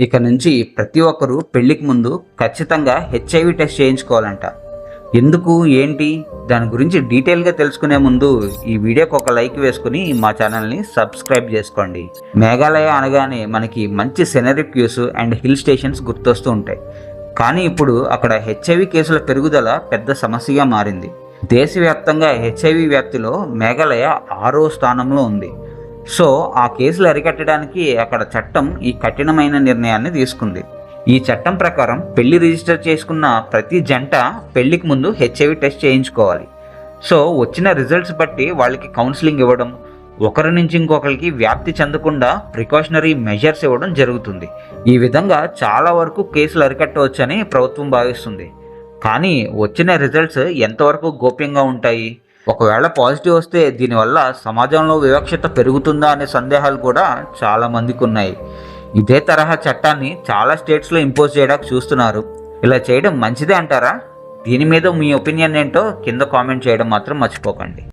ఇక నుంచి ప్రతి ఒక్కరూ పెళ్ళికి ముందు ఖచ్చితంగా హెచ్ఐవి టెస్ట్ చేయించుకోవాలంట. ఎందుకు? ఏంటి? దాని గురించి డీటెయిల్గా తెలుసుకునే ముందు ఈ వీడియోకి ఒక లైక్ వేసుకుని మా ఛానల్ని సబ్స్క్రైబ్ చేసుకోండి. మేఘాలయ అనగానే మనకి మంచి scenery views and hill stations గుర్తొస్తూ ఉంటాయి. కానీ ఇప్పుడు అక్కడ హెచ్ఐవి కేసుల పెరుగుదల పెద్ద సమస్యగా మారింది. దేశవ్యాప్తంగా హెచ్ఐవి వ్యాప్తిలో మేఘాలయ ఆరో స్థానంలో ఉంది. సో ఆ కేసులు అరికట్టడానికి అక్కడ చట్టం ఈ కఠినమైన నిర్ణయాన్ని తీసుకుంది. ఈ చట్టం ప్రకారం పెళ్ళి రిజిస్టర్ చేసుకున్న ప్రతి జంట పెళ్ళికి ముందు హెచ్ఐవి టెస్ట్ చేయించుకోవాలి. సో వచ్చిన రిజల్ట్స్ బట్టి వాళ్ళకి కౌన్సిలింగ్ ఇవ్వడం ఒకరి నుంచి ఇంకొకరికి వ్యాప్తి చెందకుండా ప్రికాషనరీ మెజర్స్ ఇవ్వడం జరుగుతుంది. ఈ విధంగా చాలా వరకు కేసులు అరికట్టవచ్చని ప్రభుత్వం భావిస్తుంది. కానీ వచ్చిన రిజల్ట్స్ ఎంతవరకు గోప్యంగా ఉంటాయి? ఒకవేళ పాజిటివ్ వస్తే దీనివల్ల సమాజంలో వివక్షత పెరుగుతుందా అనే సందేహాలు కూడా చాలా మందికి ఉన్నాయి. ఇదే తరహా చట్టాన్ని చాలా స్టేట్స్లో ఇంపోజ్ చేయడానికి చూస్తున్నారు. ఇలా చేయడం మంచిదే అంటారా? దీని మీద మీ ఒపీనియన్ ఏంటో కింద కామెంట్ చేయడం మాత్రం మర్చిపోకండి.